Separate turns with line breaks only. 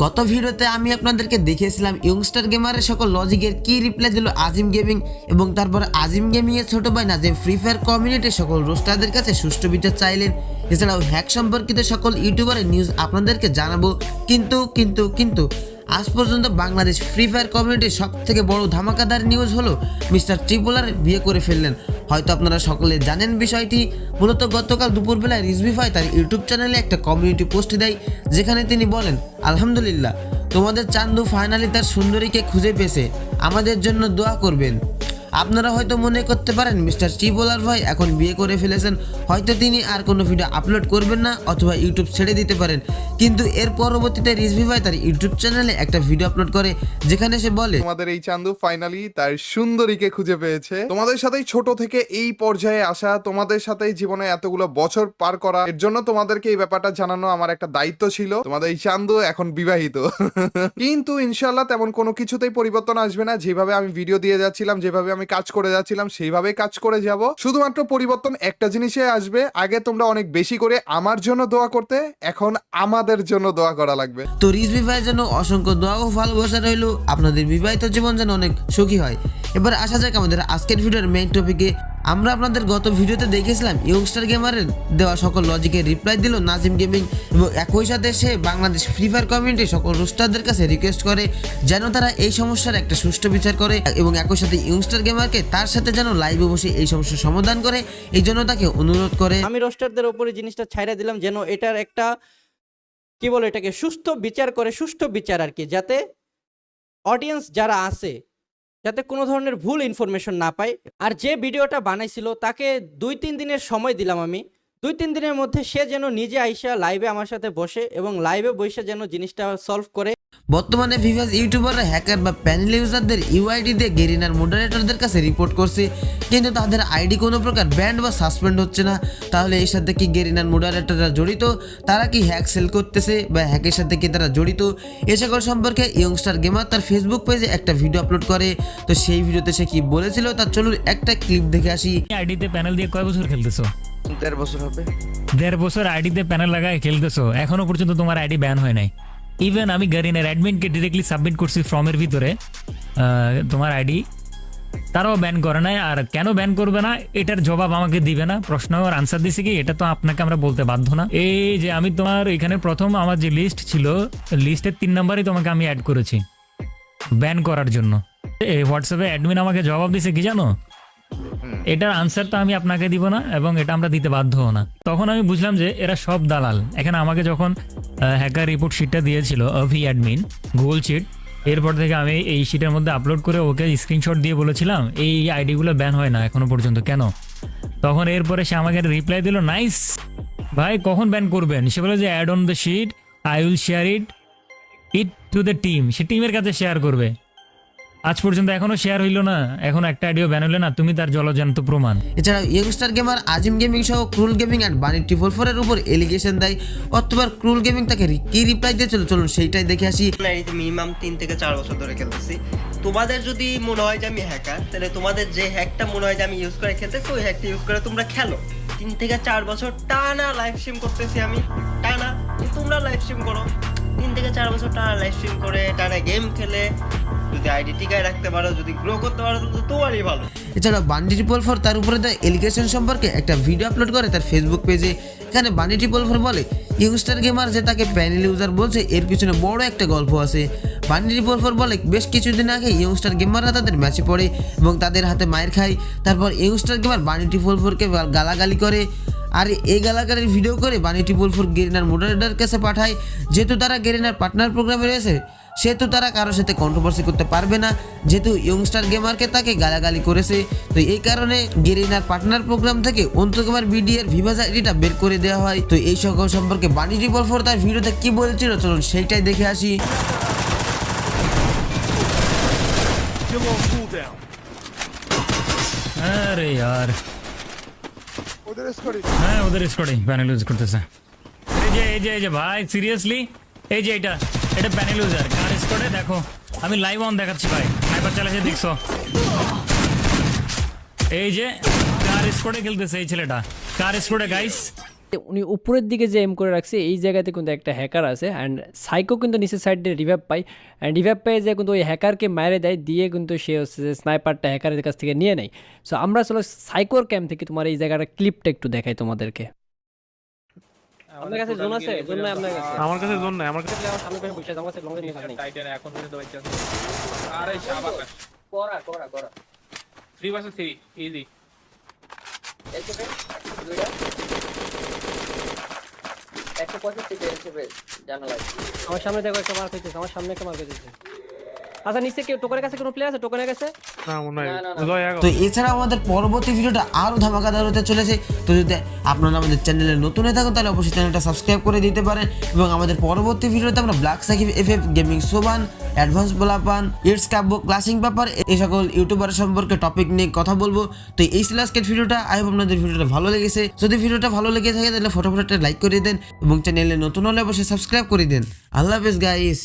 গত ভিডিওতে আমি আপনাদেরকে দেখিয়েছিলাম ইয়ংস্টার গেমারের সকল লজিকের কি রিপ্লাই দিল আজিম গেমিং এবং তারপর আজিম গেমিং এর ছোট ভাই নাজিম ফ্রি ফায়ার কমিউনিটির সকল রোস্টারদের কাছে সুষ্ঠু বিচার চাইলেন। এছাড়াও হ্যাক সম্পর্কিত সকল ইউটিউবারের নিউজ আপনাদেরকে জানাব। কিন্তু কিন্তু কিন্তু আজ পর্যন্ত বাংলাদেশ ফ্রি ফায়ার কমিউনিটির সব থেকে বড় ধামাকাদার নিউজ হলো মিস্টার ট্রিপোলার বিয়ে করে ফেললেন। হয়তো আপনারা সকলে জানেন বিষয়টি। মূলত গতকাল দুপুরবেলায় রিজভিফাই তার ইউটিউব চ্যানেলে একটা কমিউনিটি পোস্ট দেয়, যেখানে তিনি বলেন, আলহামদুলিল্লাহ, তোমাদের চান্দু ফাইনালি তার সুন্দরীকে খুঁজে পেয়েছে। আমাদের জন্য দোয়া করবেন। আপনারা হয়তো মনে করতে পারেন, মিস্টার টিবোলার ভাই এখন বিয়ে করে ফেলেছেন। হয়তো তিনি আর কোনো ভিডিও আপলোড করবেন না অথবা ইউটিউব ছেড়ে দিতে পারেন। কিন্তু এর পরবর্তীতে রিজভি ভাই তার ইউটিউব চ্যানেলে একটা ভিডিও আপলোড করে, যেখানে সে বলে,
তোমাদের এই চান্দু ফাইনালি তার সুন্দরীকে খুঁজে পেয়েছে। তোমাদের সাথেই ছোট থেকে এই পর্যায়ে আসা, তোমাদের সাথেই জীবনে এতগুলো বছর পার করা, এর জন্য তোমাদেরকে এই ব্যাপারটা জানানো আমার একটা দায়িত্ব ছিল। তোমাদের এই চান্দু এখন বিবাহিত। কিন্তু ইনশাল্লাহ তেমন কোনো কিছুতেই পরিবর্তন আসবে না। যেভাবে আমি ভিডিও দিয়ে যাচ্ছিলাম, যেভাবে আমি কাজ করে যাচ্ছিলাম সেইভাবে কাজ করে যাব। শুধুমাত্র পরিবর্তন একটা জিনিসে আসবে। আগে তোমরা অনেক বেশি করে আমার জন্য দোয়া করতে, এখন আমাদের জন্য দোয়া করা লাগবে।
তো রিজভি ভাইয়ের জন্য অসংখ্য দোয়া ও ভালোবাসা রইল। আপনাদের বিবাহিত জীবন যেন অনেক সুখী হয়। এবার আসা যাক আমাদের আজকের ভিডিওর মেইন টপিকে আমরা আপনাদের গত ভিডিওতে দেখেছিলাম ইয়ংস্টার গেমারের দেওয়া সকল লজিকের রিপ্লাই দিল নাজিম গেমিং এবং একই সাথে সে বাংলাদেশ ফ্রি ফায়ার কমিউনিটি সকল রোস্টারদের কাছে রিকোয়েস্ট করে যেন তারা এই সমস্যার একটা সুষ্ঠু বিচার করে এবং একই সাথে ইয়ংস্টার গেমারকে তার সাথে যেন লাইভে বসে এই সমস্যার সমাধান করে, এই জন্য তাকে অনুরোধ করে।
আমি রোস্টারদের ওপরে জিনিসটা ছাইরা দিলাম যেন এটার একটা, কি বলে এটাকে সুস্থ বিচার করে, সুষ্ঠু বিচার আর কি, যাতে অডিয়েন্স যারা আছে যাতে কোনো ধরনের ভুল ইনফরমেশন না পায় আর যে ভিডিওটা বানাইছিল, তাকে দুই তিন দিনের সময় দিলাম আমি। দুই তিন দিনের মধ্যে সে যেন নিজে আইসা লাইভে আমার সাথে বসে এবং লাইভে বসে যেন জিনিসটা সলভ করে।
বর্তমানে ভিভাস ইউটিউবাররা হ্যাকার বা প্যানেল ইউজারদের ইউআইডি দিয়ে গেরিনার মডারেটরদের কাছে রিপোর্ট করছে। কিন্তু তাদের আইডি কোনো প্রকার ব্যান্ড বা সাসপেন্ড হচ্ছে না। তাহলে এর সাথে কি গেরিনার মডারেটররা জড়িত? তারা কি হ্যাক সেল করতেছে বা হ্যাকের সাথে কি তারা জড়িত? এ সকল সম্পর্কে ইয়ংস্টার গেমার তার ফেসবুক পেজে একটা ভিডিও আপলোড করে। তো সেই ভিডিওতে সে কি বলেছিল? তার চলুন একটা ক্লিপ দেখে আসি।
আইডিতে প্যানেল দিয়ে কয় বছর খেলতেছো?
দেড় বছর হবে।
দেড় বছর আইডিতে প্যানেল লাগায় খেলতেছো। এখনও পর্যন্ত তোমার আইডি ব্যান হয় নাই। ইভেন আমি গারিনের অ্যাডমিনকে ডিরেক্টলি সাবমিট করছি ফর্মের ভিতরে তোমার আইডি তারাও ব্যান করে নাই, আর কেন ব্যান করবে না, এটার জবাব আমাকে দিবে না প্রশ্ন আর আনসার দিছে কি, এটা তো আপনাকে আমরা বলতে বাধ্য না। এই যে আমি তোমার এখানে প্রথম আমার যে লিস্ট ছিল লিস্টের তিন নাম্বারই তোমাকে আমি অ্যাড করেছি ব্যান করার জন্য। এই হোয়াটসঅ্যাপে অ্যাডমিন আমাকে জবাব দিছে কি জানো? এটার আনসার তো আমি আপনাকে দিব না, এবং এটা আমরা দিতে বাধ্যও না। তখন আমি বুঝলাম যে এরা সব দালাল। এখানে আমাকে যখন হ্যাকার রিপোর্ট শিটটা দিয়েছিল অভি অ্যাডমিন গুগল শিট এরপর থেকে আমি এই শিটের মধ্যে আপলোড করে ওকে স্ক্রিনশট দিয়ে বলেছিলাম, এই আইডিগুলো ব্যান হয় না এখনও পর্যন্ত, কেন? তখন এরপরে সে আমাকে রিপ্লাই দিল নাইস ভাই, কখন ব্যান করবেন? সে বলে যে add on the sheet I will share it it to the team সে টিমের কাছে শেয়ার করবে। আজ পর্যন্ত এখনও শেয়ার হইল না। এখন একটা আইডিও ব্যান হইল না তুমি তার জলজান্ত প্রমাণ।
এছাড়াও ইয়ংস্টার গেমার আজিম গেমিং সহ Krul gaming and Bunny triple ফোরের উপর এলিগেশন দেয়। অথবা ক্রুল গেমিং তাকে কি রিপ্লাই দিয়েছিল? চলুন সেইটাই দেখে আসি।
মিনিমাম তিন থেকে চার বছর ধরে খেলতেছি। তোমাদের যদি মনে হয় যে আমি হ্যাকার তাহলে তোমাদের যে হ্যাকটা মনে হয় যে আমি ইউজ করে খেলতেছি ওই হ্যাকটা ইউজ করে তোমরা খেলো। তিন থেকে চার বছর টানা লাইভ স্ট্রিম করতেছি আমি। টানা তোমরা লাইভ স্ট্রিম করো। তিন থেকে চার বছর টানা লাইভ স্ট্রিম করে টানা গেম খেলে যদি আইডি টিকায় রাখতে পারো, যদি গ্রো করতে পারো তো তোমারই ভালো।
এছাড়াও বান্ডি ট্রিপল ফোর তার উপরে দেয় এলিগেশন সম্পর্কে একটা ভিডিও আপলোড করে তার ফেসবুক পেজে এখানে বান্ডি ট্রিপল ফোর বলে ইংস্টার গেমার যে তাকে প্যানেল ইউজার বলছে, এর পিছনে বড় একটা গল্প আছে। বান্ডি ট্রিপল ফোর বলে, বেশ কিছুদিন আগে ইয়ংস্টার গেমাররা তাদের ম্যাচে পড়ে এবং তাদের হাতে মায়ের খায়। তারপর ইয়ংস্টার গেমার বান্ডি ট্রিপল ফোরকে গালাগালি করে। আর এই গালাগালির ভিডিও করে বানি ট্রিপল ফোর গেরিনার মোডারেটার কাছে পাঠায়। যেহেতু তারা গেরিনার পার্টনার প্রোগ্রামে রয়েছে সেহেতু তারা কারোর সাথে কন্ট্রোভার্সি করতে পারবে না। যেহেতু ইয়ংস্টার গেমারকে তাকে গালাগালি করেছে তো এই কারণে গেরিনার পার্টনার প্রোগ্রাম থেকে অন্তকুমার বিডিএর ভিভাজ আইডিটা বের করে দেওয়া হয়। তো এই সকল সম্পর্কে বানি ট্রিপল ফোর তার ভিডিওতে কি বলেছিল চলুন সেইটাই দেখে আসি।
আরে यार। হ্যাঁ ওদের স্কোয়াডিং প্যানেল ইউজ করতেছে। এই যে এই যে এই যে ভাই সিরিয়াসলি এই যে এটা। এটা প্যানেল ইউজার কার স্কোয়াডে দেখো। আমি লাইভ অন দেখাচ্ছি ভাই। স্নাইপার চালাচ্ছে দেখছ? এই যে কার স্কোয়াডে খেলতেছে এই ছেলেটা। কার স্কোয়াডে গাইস
উনি উপরের দিকে যে এম করে রাখছে, এই জায়গাতে কিন্তু একটা হ্যাকার আছে। অ্যান্ড সাইকো কিন্তু নিচের সাইডে রিভাইভ পায়। অ্যান্ড রিভাইভ পেয়ে যে কিন্তু ওই হ্যাকারকে মেরে দেয়, দিয়ে কিন্তু সে হচ্ছে যে স্নাইপারটা হ্যাকারের কাছ থেকে নিয়ে নেয়। সো আমরা চলো সাইকোর ক্যাম্প থেকে তোমার এই জায়গাটা ক্লিপটা একটু দেখাই তোমাদেরকে। আপনার কাছে জোন আছে? জোন নাই আপনার কাছে।
আমার কাছে জোন নাই আমার কাছে
আমার সামনে বসে আমার কাছে লং রেঞ্জ নেই
টাইটান এখন পর্যন্ত বাইচা আরে শাবাশ
করা করা করা।
3 ভার্সেস 3 ইজি
আমার সামনে দেখো একটা মার্ক হইতেছে আমার সামনে একটা মার্ক হইতেছে। আচ্ছা নিচে কেউ টোকনের কাছে কোনো প্লেয়ার আছে? টোকনের কাছে?
তো এছাড়া আমাদের পরবর্তী ভিডিওটা আরও ধামাকাদার হতে চলেছে। তো যদি আপনারা আমাদের চ্যানেলে নতুন হয়ে থাকুন তাহলে অবশ্যই চ্যানেলটা সাবস্ক্রাইব করে দিতে পারেন। এবং আমাদের পরবর্তী ভিডিওতে আমরা Black Sakib F F gaming Soban advance বোলাপান it's কাব্য ক্লাসিং পেপার এই সকল ইউটিউবার সম্পর্কে টপিক নিয়ে কথা বলব। তো এই ছিল আজকের ভিডিওটা। আই হোপ আপনাদের ভিডিওটা ভালো লেগেছে। যদি ভিডিওটা ভালো লেগে থাকে তাহলে ফটোফট একটা লাইক করে দেন এবং চ্যানেলে নতুন হলে অবশ্যই সাবস্ক্রাইব করে দেন। আল্লাহ হাফেজ গাইস